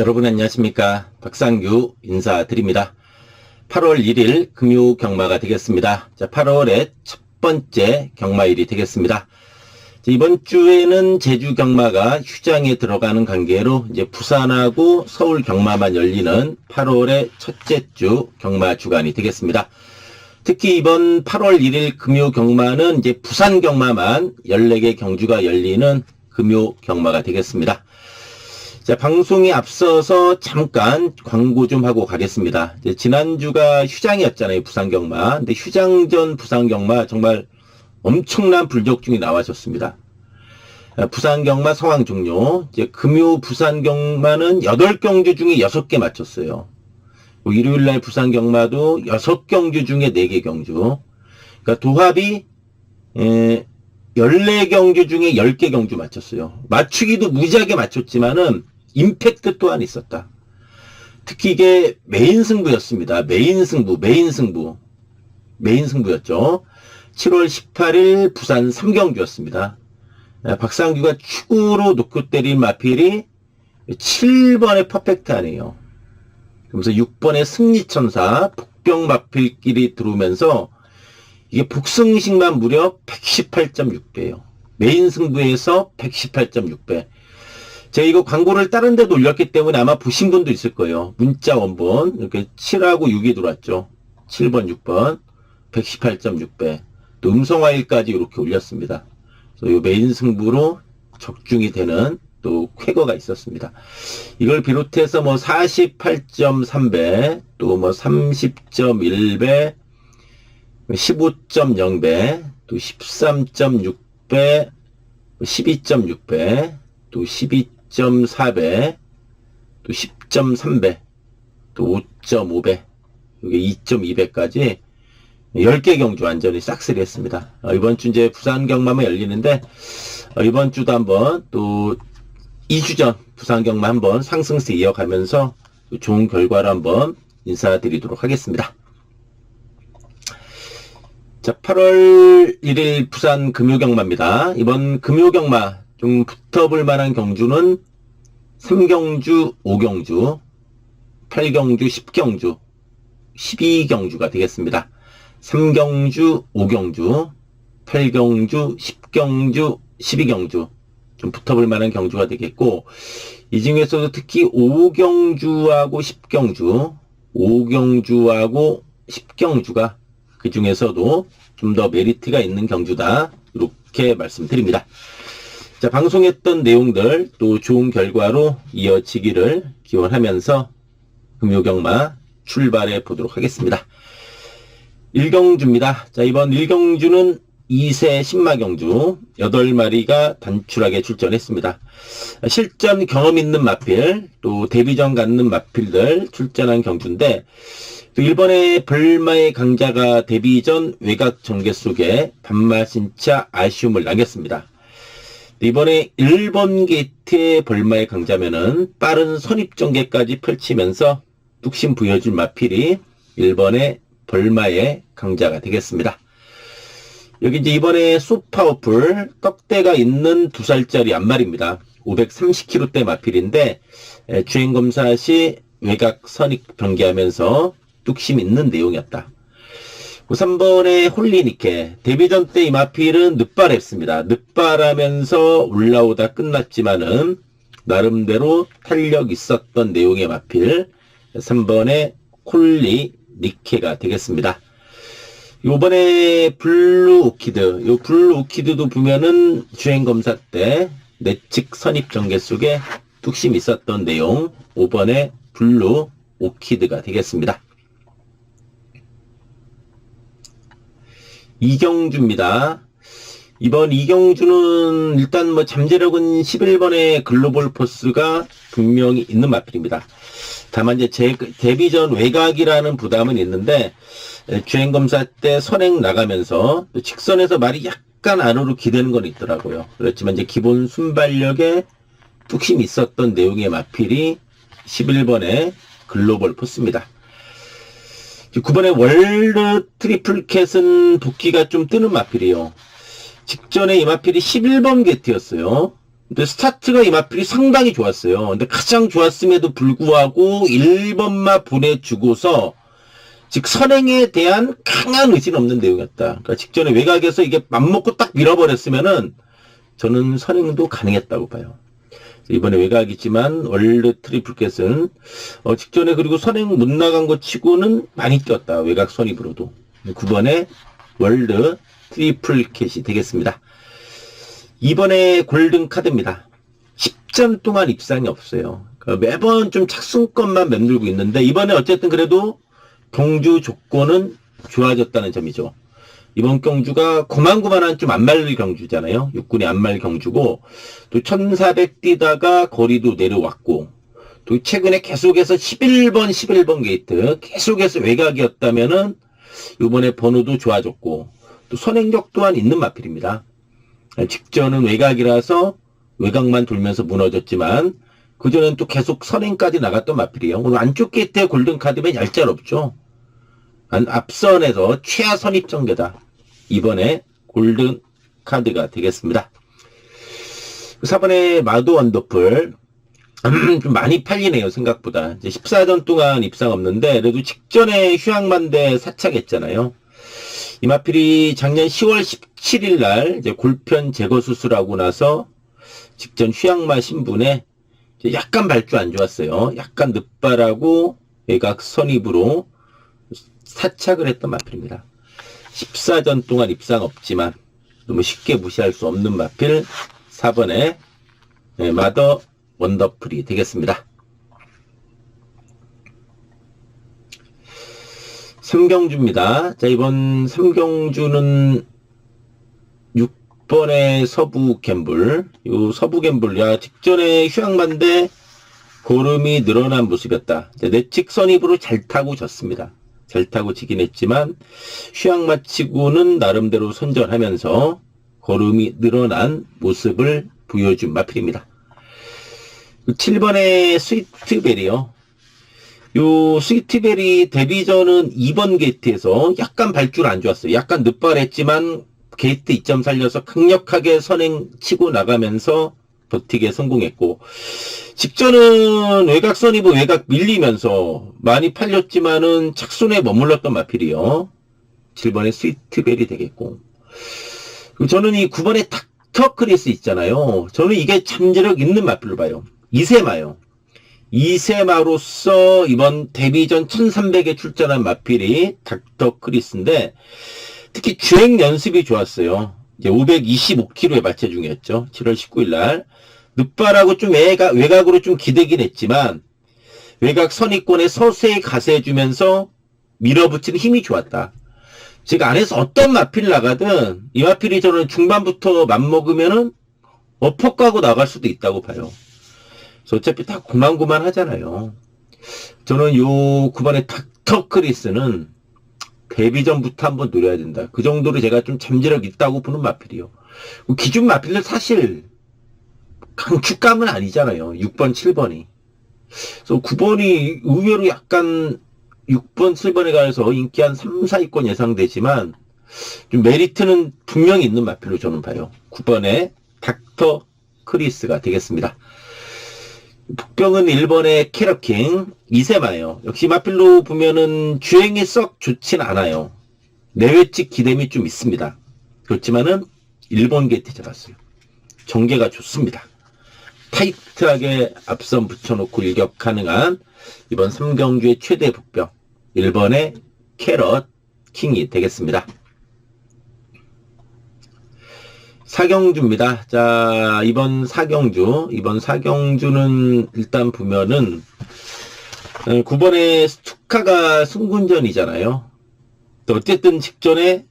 여러분 안녕하십니까? 박상규 인사드립니다. 8월 1일 금요 경마가 되겠습니다. 자 8월의 첫 번째 경마일이 되겠습니다. 자, 이번 주에는 제주 경마가 휴장에 들어가는 관계로 이제 부산하고 서울 경마만 열리는 8월의 첫째 주 경마 주간이 되겠습니다. 특히 이번 8월 1일 금요 경마는 이제 부산 경마만 14개 경주가 열리는 금요 경마가 되겠습니다. 자, 방송에 앞서서 잠깐 광고 좀 하고 가겠습니다. 지난주가 휴장이었잖아요, 부산경마. 근데 휴장 전 부산경마 정말 엄청난 불적중이 나와줬습니다. 아, 부산경마 상황 종료. 이제 금요 부산경마는 8경주 중에 6개 맞췄어요. 뭐 일요일 날 부산경마도 6경주 중에 4개 경주. 그러니까 도합이, 에, 14경주 중에 10개 경주 맞췄어요. 맞추기도 무지하게 맞췄지만은 임팩트 또한 있었다. 특히 이게 메인 승부였습니다. 메인 승부, 메인 승부. 메인 승부였죠. 7월 18일 부산 3경주였습니다. 박상규가 축으로 놓고 때린 마필이 7번의 퍼펙트 아니에요. 그러면서 6번의 승리천사, 복병 마필끼리 들어오면서 이게 복승식만 무려 118.6배예요. 메인 승부에서 118.6배. 제가 이거 광고를 다른 데도 올렸기 때문에 아마 보신 분도 있을 거예요. 문자 원본 이렇게 7하고 6이 들어왔죠. 7번, 6번 118.6배. 또 음성화일까지 이렇게 올렸습니다. 이 메인 승부로 적중이 되는 또 쾌거가 있었습니다. 이걸 비롯해서 뭐 48.3배, 또 뭐 30.1배, 15.0배, 또 13.6배, 12.6배, 또 12.4배, 또 10.3배, 또 5.5배, 이게 2.2배까지 10개 경주 완전히 싹쓸이 했습니다. 어, 이번 주 이제 부산 경마만 열리는데, 어, 이번 주도 한번 또 2주 전 부산 경마 한번 상승세 이어가면서 좋은 결과를 한번 인사드리도록 하겠습니다. 자, 8월 1일 부산 금요경마입니다. 이번 금요경마 좀 붙어볼 만한 경주는 3경주, 5경주, 8경주, 10경주, 12경주가 되겠습니다. 3경주, 5경주, 8경주, 10경주, 12경주 좀 붙어볼 만한 경주가 되겠고 이 중에서도 특히 5경주하고 10경주, 5경주하고 10경주가 그 중에서도 좀 더 메리트가 있는 경주다. 이렇게 말씀드립니다. 자, 방송했던 내용들 또 좋은 결과로 이어지기를 기원하면서 금요경마 출발해 보도록 하겠습니다. 일경주입니다. 자, 이번 일경주는 2세 신마경주 8마리가 단출하게 출전했습니다. 실전 경험 있는 마필, 또 데뷔전 갖는 마필들 출전한 경주인데, 또 일본의 벌마의 강자가 데뷔전 외곽 전개 속에 반마신차 아쉬움을 남겼습니다. 이번에 일본 게이트의 벌마의 강자면은 빠른 선입 전개까지 펼치면서 뚝심 부여줄 마필이 일본의 벌마의 강자가 되겠습니다. 여기 이제 이번에 소파워풀 떡대가 있는 두 살짜리 앞말입니다. 530kg대 마필인데 주행 검사 시 외곽 선익 변기하면서 뚝심 있는 내용이었다. 3번에 홀리니케 데뷔전 때 이 마필은 늑발했습니다. 늑발하면서 올라오다 끝났지만은 나름대로 탄력 있었던 내용의 마필 3번에 콜리 니케가 되겠습니다. 요번에 블루 오키드, 요 블루 오키드도 보면은 주행 검사 때 내측 선입 전개 속에 뚝심 있었던 내용 5번에 블루 오키드가 되겠습니다. 이경주입니다. 이번 이경주는 일단 뭐 잠재력은 11번의 글로벌 포스가 분명히 있는 마필입니다. 다만 이제 제, 데뷔 전 외곽이라는 부담은 있는데 주행 검사 때 선행 나가면서 또 직선에서 말이 약간 안으로 기대는 건 있더라고요. 그렇지만 이제 기본 순발력에 뚝심 있었던 내용의 마필이 11번의 글로벌 포스입니다. 9번의 월드 트리플 캣은 복귀가 좀 뜨는 마필이에요. 직전에 이 마필이 11번 게트였어요. 근데 스타트가 이 마필이 상당히 좋았어요. 근데 가장 좋았음에도 불구하고 1번마 보내주고서 즉 선행에 대한 강한 의지는 없는 내용이었다. 그러니까 직전에 외곽에서 이게 맘먹고 딱 밀어버렸으면은 저는 선행도 가능했다고 봐요. 이번에 외곽이지만 월드 트리플 캣은 어, 직전에 그리고 선행 못 나간 것 치고는 많이 뛰었다. 외곽 선입으로도. 9번에 월드 트리플 캣이 되겠습니다. 이번에 골든 카드입니다. 10전 동안 입상이 없어요. 그러니까 매번 좀 착순권만 맴돌고 있는데 이번에 어쨌든 그래도 경주 조건은 좋아졌다는 점이죠. 이번 경주가 고만고만한 좀 안말 경주잖아요. 육군의 안말 경주고 또 1400 뛰다가 거리도 내려왔고 또 최근에 계속해서 11번 11번 게이트 계속해서 외곽이었다면은 이번에 번호도 좋아졌고 또 선행력 또한 있는 마필입니다. 직전은 외곽이라서 외곽만 돌면서 무너졌지만 그전엔 또 계속 선행까지 나갔던 마필이에요. 오늘 안쪽 게이트에 골든카드면 얄짤 없죠. 안- 앞선에서 최하 선입 전개다. 이번에 골든 카드가 되겠습니다. 4번에 마도 원더풀. 좀 많이 팔리네요, 생각보다. 이제 14전 동안 입상 없는데, 그래도 직전에 휴양만대 사착했잖아요. 이마필이 작년 10월 17일 날 이제 골편 제거 수술하고 나서 직전 휴양마 신분에 약간 발주 안 좋았어요. 약간 늦발하고 외곽 선입으로 사착을 했던 마필입니다. 14전 동안 입상 없지만 너무 쉽게 무시할 수 없는 마필 4번에 마더 원더풀이 되겠습니다. 삼경주입니다. 자, 이번 삼경주는 6번의 서부 갬블. 요 서부 갬블. 야, 직전에 휴양만대 고름이 늘어난 모습이었다. 자, 내측 선 입으로 잘 타고 졌습니다. 잘 타고 지긴 했지만 휴양 마 치고는 나름대로 선전하면서 걸음이 늘어난 모습을 보여준 마필입니다. 7번의 스위트벨이요. 요 스위트벨이 데뷔전은 2번 게이트에서 약간 발줄 안 좋았어요. 약간 늦발했지만 게이트 2점 살려서 강력하게 선행 치고 나가면서 버티게 성공했고 직전은 외곽 선이브 외곽 밀리면서 많이 팔렸지만은 착순에 머물렀던 마필이요. 7번의 스위트벨이 되겠고 저는 이 9번의 닥터 크리스 있잖아요. 저는 이게 잠재력 있는 마필로 봐요. 이세마요. 이세마로서 이번 데뷔전 1300에 출전한 마필이 닥터 크리스인데 특히 주행 연습이 좋았어요. 이제 525km의 발체 중이었죠. 7월 19일 날. 늦발하고 좀 외곽, 외곽으로 좀 기대긴 했지만 외곽 선입권에 서서히 가세해주면서 밀어붙이는 힘이 좋았다. 즉 안에서 어떤 마필 나가든 이 마필이 저는 중반부터 맘먹으면은 어퍼 까고 나갈 수도 있다고 봐요. 그래서 어차피 다 고만고만 하잖아요. 저는 요 9번의 닥터 크리스는 데뷔 전부터 한번 노려야 된다. 그 정도로 제가 좀 잠재력 있다고 보는 마필이요. 기준 마필은 사실 강축감은 아니잖아요. 6번, 7번이. 그래서 9번이 의외로 약간 6번, 7번에 가서 인기 한 3, 4위권 예상되지만 좀 메리트는 분명히 있는 마필로 저는 봐요. 9번에 닥터 크리스가 되겠습니다. 북경은 1번의 캐러킹, 이세마예요. 역시 마필로 보면은 주행이 썩 좋진 않아요. 내외측 기댐이 좀 있습니다. 그렇지만은 1번 게이트 잡았어요. 전개가 좋습니다. 타이트하게 앞선 붙여놓고 일격 가능한 이번 3경주의 최대 북병 1번의 캐럿 킹이 되겠습니다. 사경주입니다. 자, 이번 사경주, 이번 사경주는 일단 보면은 9번의 스투카가 승군전이잖아요. 또 어쨌든 직전에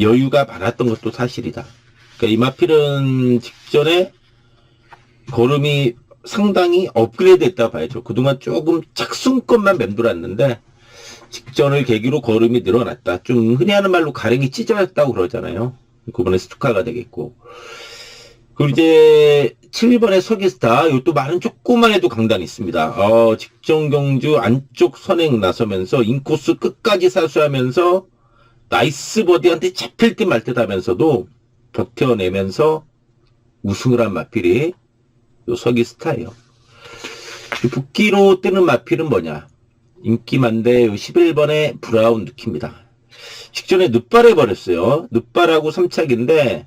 여유가 많았던 것도 사실이다. 그러니까 이마필은 직전에 걸음이 상당히 업그레이드 했다고 봐야죠. 그동안 조금 착순권만 맴돌았는데 직전을 계기로 걸음이 늘어났다. 좀 흔히 하는 말로 가랭이 찢어졌다고 그러잖아요. 9번에 스투카가 되겠고. 그리고 이제 7번의 서기스타, 이것도 많은 조그만 해도 강단이 있습니다. 어, 직전 경주 안쪽 선행 나서면서 인코스 끝까지 사수하면서 나이스 버디한테 잡힐 듯 말 듯 하면서도 버텨내면서 우승을 한 마필이 요 서기 스타예요. 이 붓기로 뜨는 마필은 뭐냐? 인기 많대 11번의 브라운 누키입니다. 직전에 늑발해 버렸어요. 늑발하고 삼착인데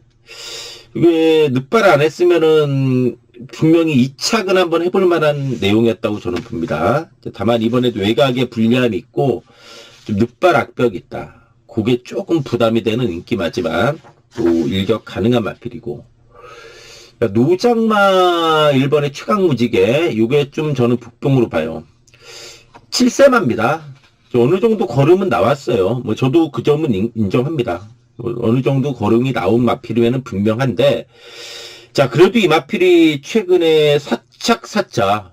이게 늑발 안 했으면은 분명히 2착은 한번 해볼 만한 내용이었다고 저는 봅니다. 다만 이번에도 외곽에 불리함이 있고 좀 늑발 악벽이 있다. 그게 조금 부담이 되는 인기마지만 또 일격 가능한 마필이고 노장마 1번의 최강무지개 이게 좀 저는 북동으로 봐요. 7세마입니다. 어느 정도 걸음은 나왔어요. 뭐 저도 그 점은 인- 인정합니다. 뭐 어느 정도 걸음이 나온 마필이면 분명한데 자 그래도 이 마필이 최근에 사착 사자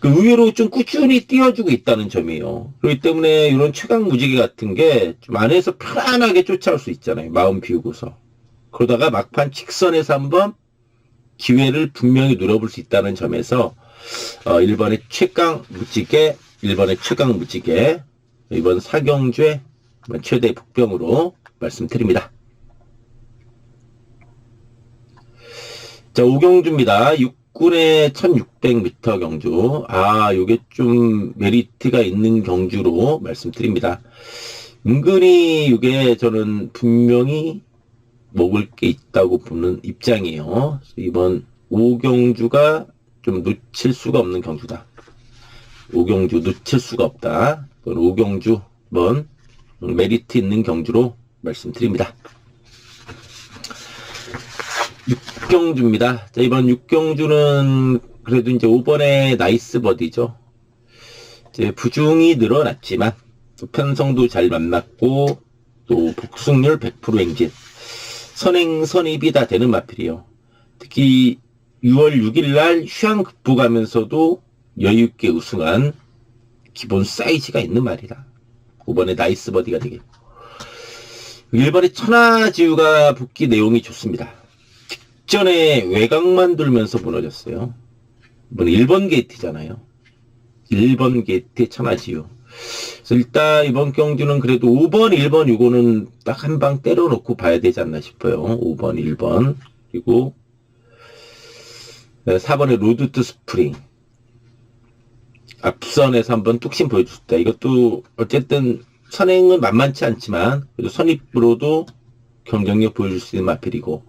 그 의외로 좀 꾸준히 띄워주고 있다는 점이에요. 그렇기 때문에 이런 최강 무지개 같은 게 좀 안에서 편안하게 쫓아올 수 있잖아요. 마음 비우고서. 그러다가 막판 직선에서 한번 기회를 분명히 누려볼 수 있다는 점에서 어, 1번의 최강 무지개, 1번의 최강 무지개, 이번 사경주의 최대 북병으로 말씀드립니다. 자, 오경주입니다. 육군의 1600m 경주. 아, 요게 좀 메리트가 있는 경주로 말씀드립니다. 은근히 이게 저는 분명히 먹을 게 있다고 보는 입장이에요. 이번 오경주가 좀 놓칠 수가 없는 경주다. 오경주 놓칠 수가 없다. 이번 오경주 이번 메리트 있는 경주로 말씀드립니다. 육경주입니다. 자, 이번 육경주는 그래도 이제 5번에 나이스 버디죠. 이제 부중이 늘어났지만 또 편성도 잘 만났고 또 복승률 100% 행진 선행 선입이 다 되는 마필이요. 특히 6월 6일 날 휴양 극복하면서도 여유 있게 우승한 기본 사이즈가 있는 말이다. 5번에 나이스 버디가 되겠고 1번에 천하지우가 붙기 내용이 좋습니다. 직전에 외곽만 돌면서 무너졌어요. 이번 1번 게이트잖아요. 1번 게이트 천하지우. 그래서 일단 이번 경주는 그래도 5번, 1번 요거는 딱 한 방 때려놓고 봐야 되지 않나 싶어요. 5번, 1번. 그리고 4번의 로드 투 스프링. 앞선에서 한번 뚝심 보여줬다. 이것도 어쨌든 선행은 만만치 않지만 그래도 선입으로도 경쟁력 보여줄 수 있는 마필이고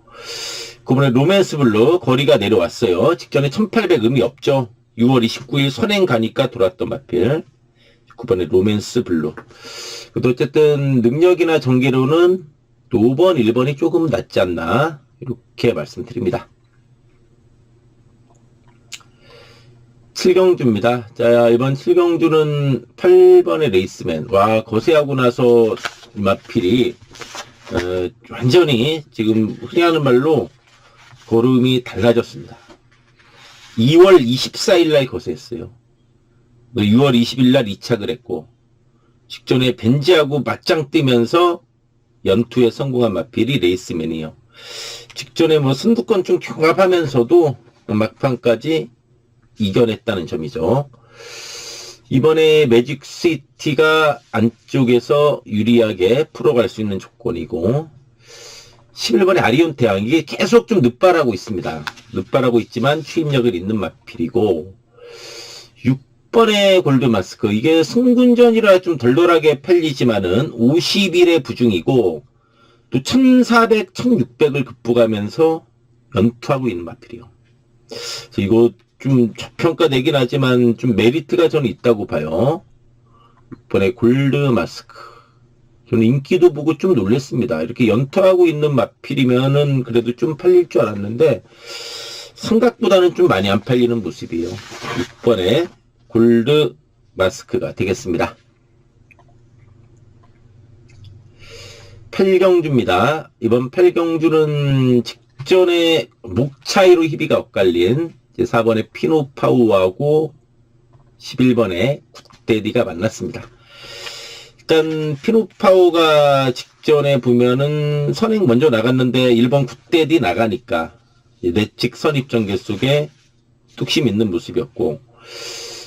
9번에 로맨스 블루 거리가 내려왔어요. 직전에 1800 음이 없죠. 6월 29일 선행 가니까 돌았던 마필 9번에 로맨스 블루 그래도 어쨌든 능력이나 전개로는 또 5번, 1번이 조금 낫지 않나 이렇게 말씀드립니다. 7경주입니다. 자, 이번 7경주는 8번의 레이스맨. 와, 거세하고 나서 이 마필이, 어, 완전히 지금 흔히 하는 말로 걸음이 달라졌습니다. 2월 24일 날 거세했어요. 6월 20일 날 2착을 했고, 직전에 벤지하고 맞짱 뜨면서 연투에 성공한 마필이 레이스맨이요. 직전에 뭐 선두권 좀 경합하면서도 막판까지 이겨냈다는 점이죠. 이번에 매직 시티가 안쪽에서 유리하게 풀어갈 수 있는 조건이고 11번의 아리온 태양 이게 계속 좀 늦발하고 있습니다. 늦발하고 있지만 추임력을 있는 마필이고 6번의 골드마스크 이게 승군전이라 좀 덜덜하게 팔리지만은 50일의 부중이고 또 1400, 1600을 극복하면서 연투하고 있는 마필이요. 그래서 이거 좀 저평가되긴 하지만 좀 메리트가 저는 있다고 봐요. 6번의 골드 마스크. 저는 인기도 보고 좀 놀랬습니다. 이렇게 연타하고 있는 마필이면은 그래도 좀 팔릴 줄 알았는데 생각보다는 좀 많이 안 팔리는 모습이에요. 6번의 골드 마스크가 되겠습니다. 8경주입니다. 이번 8경주는 직전에 목 차이로 희비가 엇갈린 이제 4번의 피노파우하고 11번의 굿데디가 만났습니다. 일단 피노파우가 직전에 보면은 선행 먼저 나갔는데 1번 굿데디 나가니까 내측 선입 전개 속에 뚝심 있는 모습이었고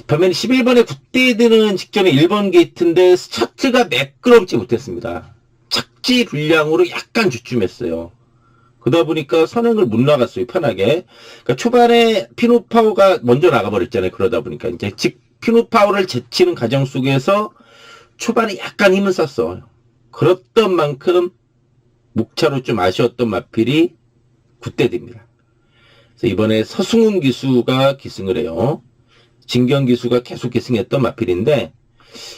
반면에 11번의 굿데디는 직전에 1번 게이트인데 스타트가 매끄럽지 못했습니다. 착지 불량으로 약간 주춤했어요. 그러다 보니까 선행을 못 나갔어요, 편하게. 그러니까 초반에 피노파오가 먼저 나가버렸잖아요. 그러다 보니까. 이제 즉, 피노파오를 제치는 과정 속에서 초반에 약간 힘을 썼어. 그랬던 만큼 목차로 좀 아쉬웠던 마필이 굿대입니다 그래서 이번에 서승훈 기수가 기승을 해요. 진경 기수가 계속 기승했던 마필인데,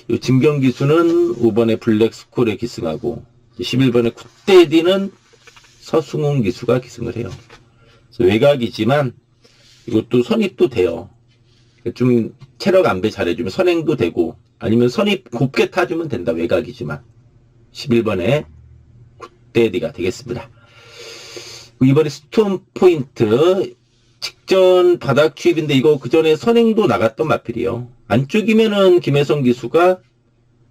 이 진경 기수는 5번에 블랙스콜에 기승하고, 11번에 굿데디는 서승훈 기수가 기승을 해요. 외곽이지만, 이것도 선입도 돼요. 좀 체력 안배 잘해주면 선행도 되고, 아니면 선입 곱게 타주면 된다, 외곽이지만. 11번에 굿데디가 되겠습니다. 이번에 스톰 포인트 직전 바닥 추입인데 이거 그 전에 선행도 나갔던 마필이요. 안쪽이면은 김혜성 기수가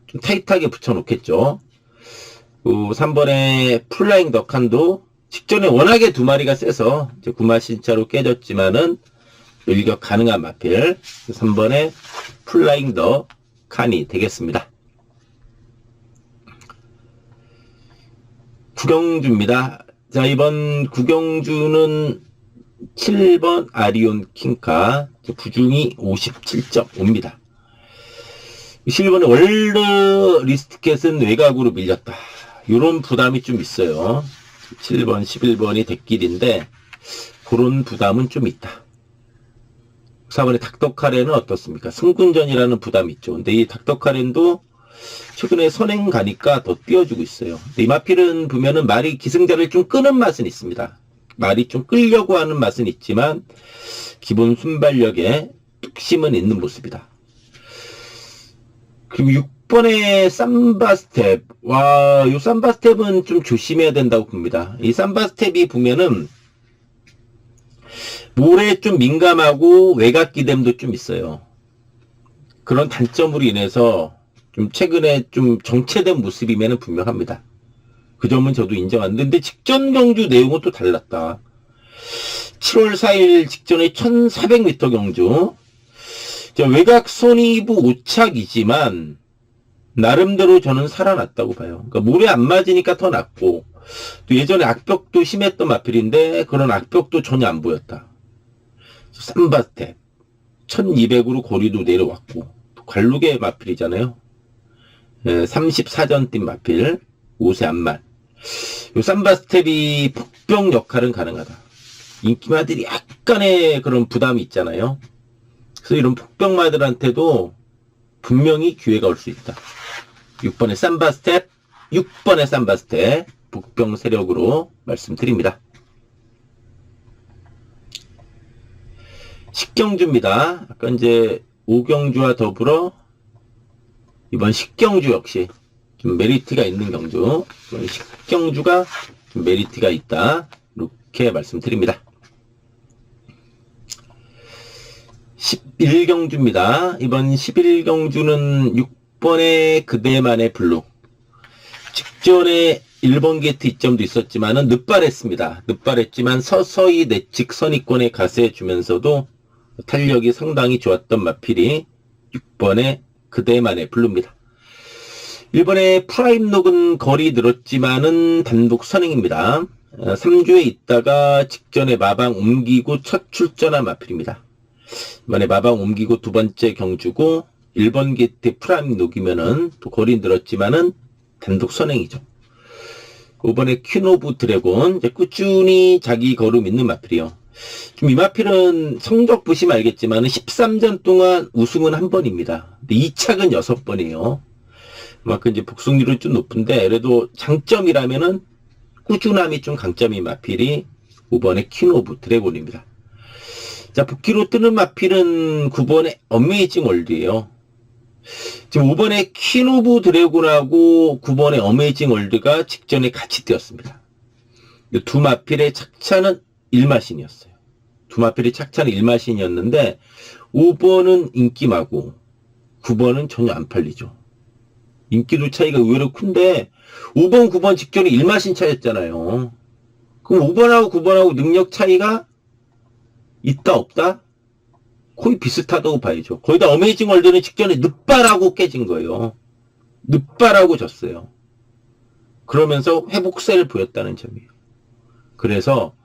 좀 타이트하게 붙여놓겠죠. 그 3번에 플라잉 덕한도 직전에 워낙에 두 마리가 세서 이제 구마 신차로 깨졌지만은 일격 가능한 마필 3번에 플라잉 더 칸이 되겠습니다. 구경주입니다. 자, 이번 구경주는 7번 아리온 킹카 부중이 57.5입니다. 7번에 월드 리스트켓은 외곽으로 밀렸다. 이런 부담이 좀 있어요. 7번, 11번이 대길인데 그런 부담은 좀 있다. 4번의 닥터카렌은 어떻습니까? 승군전이라는 부담이 있죠. 근데 이 닥터카렌도 최근에 선행 가니까 더 띄워주고 있어요. 근데 이 마필은 보면은 말이 기승자를 좀 끄는 맛은 있습니다. 말이 좀 끌려고 하는 맛은 있지만 기본 순발력에 뚝심은 있는 모습이다. 그리고 6번의 삼바 스텝. 와, 이 삼바 스텝은 좀 조심해야 된다고 봅니다. 이 삼바 스텝이 보면은 모래에 좀 민감하고 외곽 기댐도 좀 있어요. 그런 단점으로 인해서 좀 최근에 좀 정체된 모습이면 분명합니다. 그 점은 저도 인정하는데, 직전 경주 내용은 또 달랐다. 7월 4일 직전에 1400m 경주. 외곽 손이부 오착이지만, 나름대로 저는 살아났다고 봐요. 그러니까 물에 안 맞으니까 더 낫고, 또 예전에 악벽도 심했던 마필인데, 그런 악벽도 전혀 안 보였다. 쌈바스텝. 1200으로 거리도 내려왔고, 관록의 마필이잖아요. 34전 뛴 마필, 5세 안만. 요 삼바 스텝이 폭병 역할은 가능하다. 인기마들이 약간의 그런 부담이 있잖아요. 그래서 이런 폭병마들한테도 분명히 기회가 올 수 있다. 6번의 삼바 스텝, 6번의 삼바 스텝, 북병 세력으로 말씀드립니다. 식경주입니다. 아까 이제 오경주와 더불어 이번 식경주 역시 좀 메리트가 있는 경주. 이번 식경주가 좀 메리트가 있다. 이렇게 말씀드립니다. 11경주입니다. 이번 11경주는 6번의 그대만의 블루. 직전에 1번 게이트 이점도 있었지만은 늦발했습니다. 늦발했지만 서서히 내측 선입권에 가세해 주면서도 탄력이 상당히 좋았던 마필이 6번의 그대만의 블루입니다. 1번의 프라임 녹은 거리 늘었지만은 단독 선행입니다. 3주에 있다가 직전에 마방 옮기고 첫 출전한 마필입니다. 이번에 마방 옮기고 두 번째 경주고 1번 게이트 프라임 녹이면은 또 거리 늘었지만은 단독 선행이죠. 5번에 퀸 오브 드래곤 이제 꾸준히 자기 걸음 있는 마필이요. 지금 이 마필은 성적 보시면 알겠지만 13전 동안 우승은 한 번입니다. 근데 2착은 6번이에요. 그만큼 이제 복승률은 좀 높은데 그래도 장점이라면은 꾸준함이 좀 강점인 마필이 5번의 퀸 오브 드래곤입니다. 자, 복귀로 뜨는 마필은 9번의 어메이징 월드예요. 지금 5번의 퀸 오브 드래곤하고 9번의 어메이징 월드가 직전에 같이 뛰었습니다. 이두 마필의 착차는 1마신이었어요. 두 마필의 착차는 1마신이었는데 5번은 인기마고 9번은 전혀 안 팔리죠. 인기도 차이가 의외로 큰데 5번, 9번 직전에 1마신 차였잖아요. 그럼 5번하고 9번하고 능력 차이가 있다 없다? 거의 비슷하다고 봐야죠. 거의 다 어메이징 월드는 직전에 늦바라고 깨진 거예요. 늦바라고 졌어요. 그러면서 회복세를 보였다는 점이에요. 그래서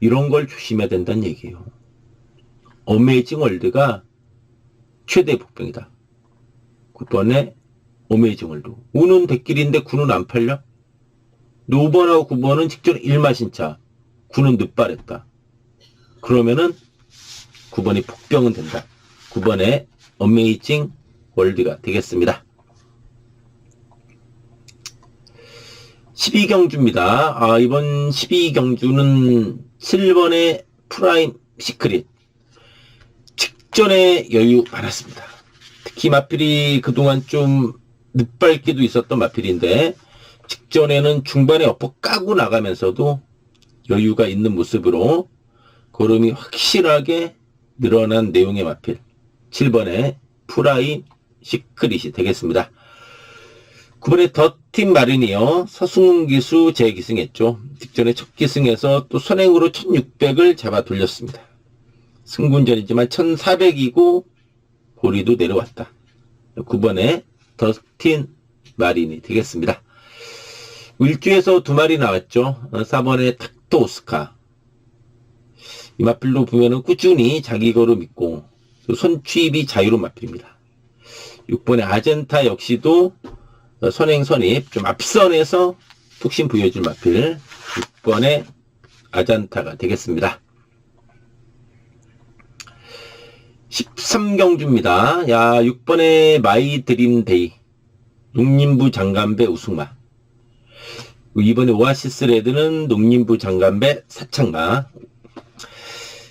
이런 걸 조심해야 된다는 얘기예요. 어메이징 월드가 최대 복병이다. 9번에 어메이징 월드. 5는 대길인데 9는 안 팔려? 5번하고 9번은 직전 1마 신차. 9는 늦발했다. 그러면은 9번이 복병은 된다. 9번에 어메이징 월드가 되겠습니다. 12경주입니다. 아, 이번 12경주는 7번의 프라임 시크릿. 직전에 여유 많았습니다. 특히 마필이 그동안 좀 늦발기도 있었던 마필인데, 직전에는 중반에 엎어 까고 나가면서도 여유가 있는 모습으로 걸음이 확실하게 늘어난 내용의 마필. 7번의 프라임 시크릿이 되겠습니다. 9번에 더팀 마린이요. 서승훈 기수 재기승했죠. 직전에 첫 기승에서 또 선행으로 1600을 잡아 돌렸습니다. 승군전이지만 1400이고 고리도 내려왔다. 9번에 더틴 마린이 되겠습니다. 일주에서 두 마리 나왔죠. 4번에 탁토 오스카. 이 마필로 보면은 꾸준히 자기 걸음 있고 손취입이 자유로운 마필입니다. 6번의 아젠타 역시도 선행 선입 좀 앞선에서 툭신 부여줄 마필 6번의 아잔타가 되겠습니다. 13경주입니다. 야 6번의 마이 드림 데이 농림부 장관배 우승마 이번에 오아시스 레드는 농림부 장관배 사창마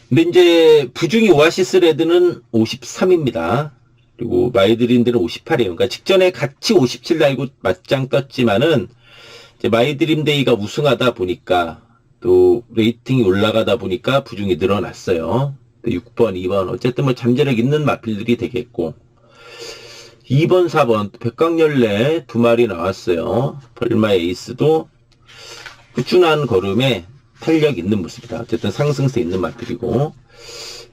근데 이제 부중이 오아시스 레드는 53입니다. 그리고 마이드림들은 58이에요. 그러니까 직전에 같이 57 달고 맞짱 떴지만은 이제 마이드림데이가 우승하다 보니까 또 레이팅이 올라가다 보니까 부중이 늘어났어요. 6번, 2번 어쨌든 뭐 잠재력 있는 마필들이 되겠고 2번, 4번 백광열레 두 마리 나왔어요. 벌마 에이스도 꾸준한 걸음에 탄력 있는 모습이다. 어쨌든 상승세 있는 마필이고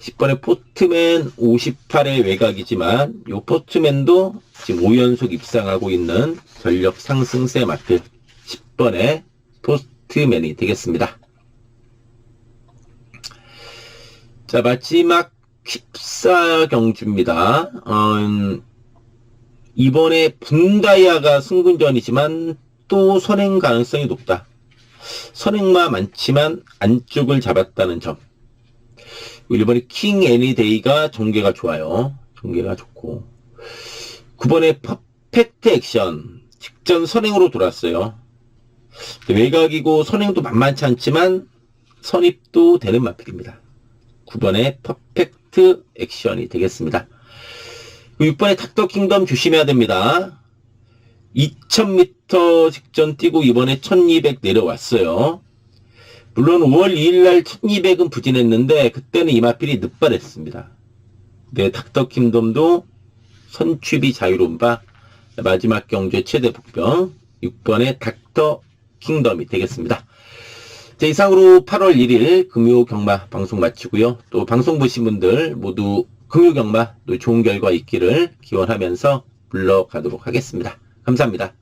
10번의 포트맨 58의 외곽이지만 이 포트맨도 지금 5연속 입상하고 있는 전력 상승세 마필 10번의 포트맨이 되겠습니다. 자 마지막 14경주입니다. 음, 이번에 분다이아가 승군전이지만 또 선행 가능성이 높다. 선행마 많지만 안쪽을 잡았다는 점. 일본의 킹 애니데이가 전개가 좋아요. 전개가 좋고. 9번의 퍼펙트 액션. 직전 선행으로 돌았어요. 외곽이고 선행도 만만치 않지만 선입도 되는 마필입니다. 9번의 퍼펙트 액션이 되겠습니다. 6번의 탁더 킹덤 조심해야 됩니다. 2000m 직전 뛰고 이번에 1200 내려왔어요. 물론 5월 2일날 1200은 부진했는데 그때는 이마필이 늦발했습니다. 네, 닥터 킹덤도 선취비 자유로운 바 마지막 경주의 최대 복병 6번의 닥터 킹덤이 되겠습니다. 자, 이상으로 8월 1일 금요 경마 방송 마치고요. 또 방송 보신 분들 모두 금요 경마 또 좋은 결과 있기를 기원하면서 물러가도록 하겠습니다. 감사합니다.